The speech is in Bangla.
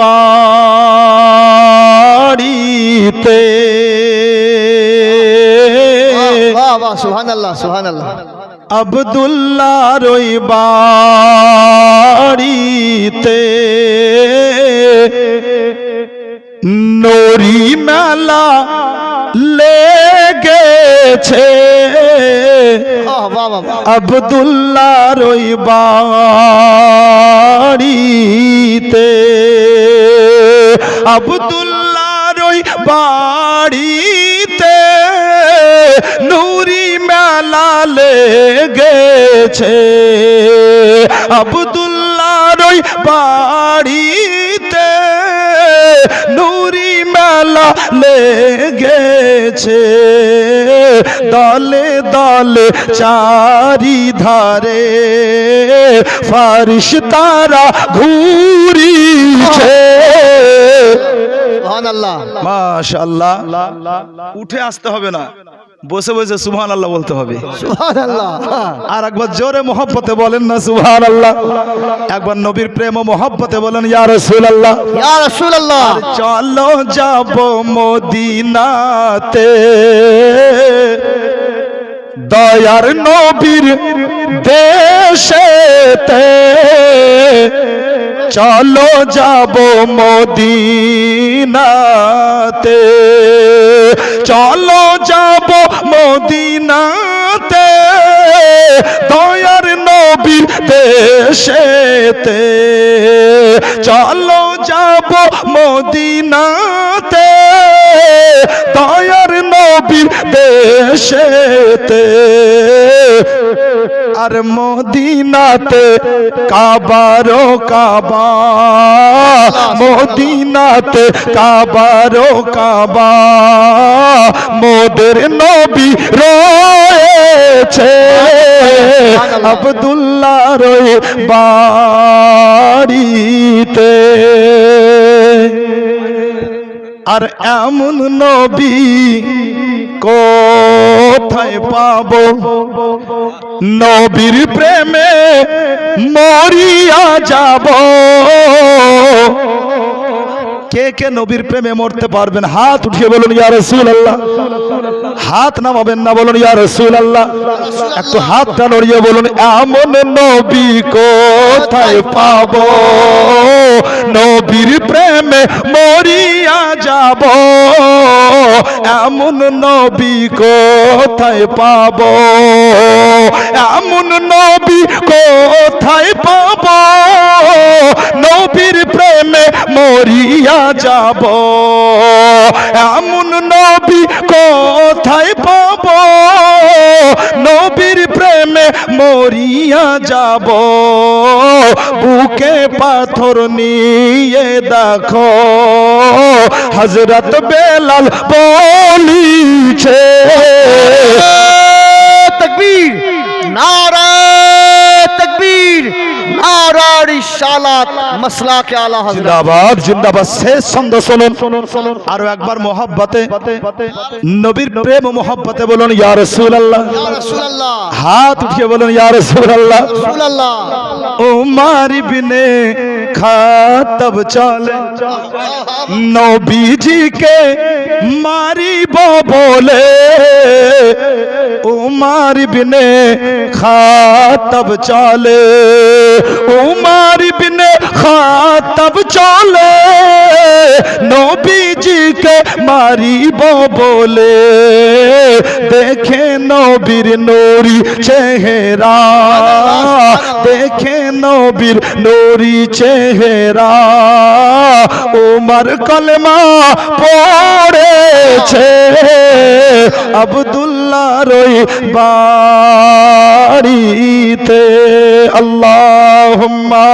বাড়িতে। বাহ বাহ সুহান আল্লাহ সুহান আল্লাহ আবদুল্লাহর ওই বাড়িতে। নরি মেলা লেগেছে। আবদুল্লাহর ওই বাড়িতে। আবদুল্লাহর ওই বাড়িতে নুরি মেলা লেগেছে। আবদুল্লাহর ওই বাড়িতে নুরি মেলা লেগেছে। দলে দলে চারি ধারে ফারিশ তারা ঘুরিছে। মাশাল্লাহ উঠে আসতে হবে না। বসে বসে সুবহান আল্লাহ বলতে হবে। আর একবার জোরে মোহব্বতে বলেন না সুহান আল্লাহ একবার নবীর প্রেম ও মোহব্বতে বলেন ইয়া রাসূলুল্লাহ। ইয়া রাসূলুল্লাহ। চলো যাব মদিনাতে। দয়ার নবীর দেশেতে। চলো যাব মদিনাতে। চলো দেশেতে। চলো যাব মদিনাতে। দয়ার নবীর দেশেতে। আর মদিনাতে কাবারো কাবা। মদিনাতে কাবারো কাবা। মোদের নবী রয়েছে। আবদুল্লাহ রয়ে বাড়িতে। আর এমন নবী কোথায় পাব? নবীর প্রেমে মরিয়া যাব। কে কে নবীর প্রেমে মরতে পারবেন? হাত উঠিয়ে বলুন, ইয়া রাসূলুল্লাহ। হাত নামাবেন না, বলুন, ইয়া রাসূলুল্লাহ। একটু হাতটা নড়িয়ে বলুন, এমন নবী কোথায় পাবো? নবীর প্রেমে মরিয়া যাব। এমন নবী কোথায় পাব? এমন নবী কোথায় পাব? নবীর মরিয়া যাব। এমন নবী কোথায় পাব? নবীর প্রেমে মরিয়া যাব। বুকে পাথর নিয়ে দেখো হজরত বেলাল বলিছে নারা রিসালাত মাসলা কে আলা হযরত জিন্দাবাদ জিন্দাবাদ। শেষ ছন্দ শুনুন। আরও একবার মোহাব্বতে। নবীর প্রেম ও মহব্বতে বলুন ইয়া রাসূলুল্লাহ। ইয়া রাসূলুল্লাহ। হাত উঠিয়ে বলুন ইয়া রাসূলুল্লাহ। রাসূলুল্লাহ। উমার ইবনে খাতব চলে। নবীজিকে মারিব বলে, উমার ইবনে খাতব চলে। উমার ইবনে খাতব চলে। নবীজিকে মারিব বলে, দেখে নবীর নূরি চেহারা, দেখে নবীর নরি চেহারা ওমর কলমা পড়েছে। আবদুল্লাহ রই বাড়িতে আল্লাহুম্মা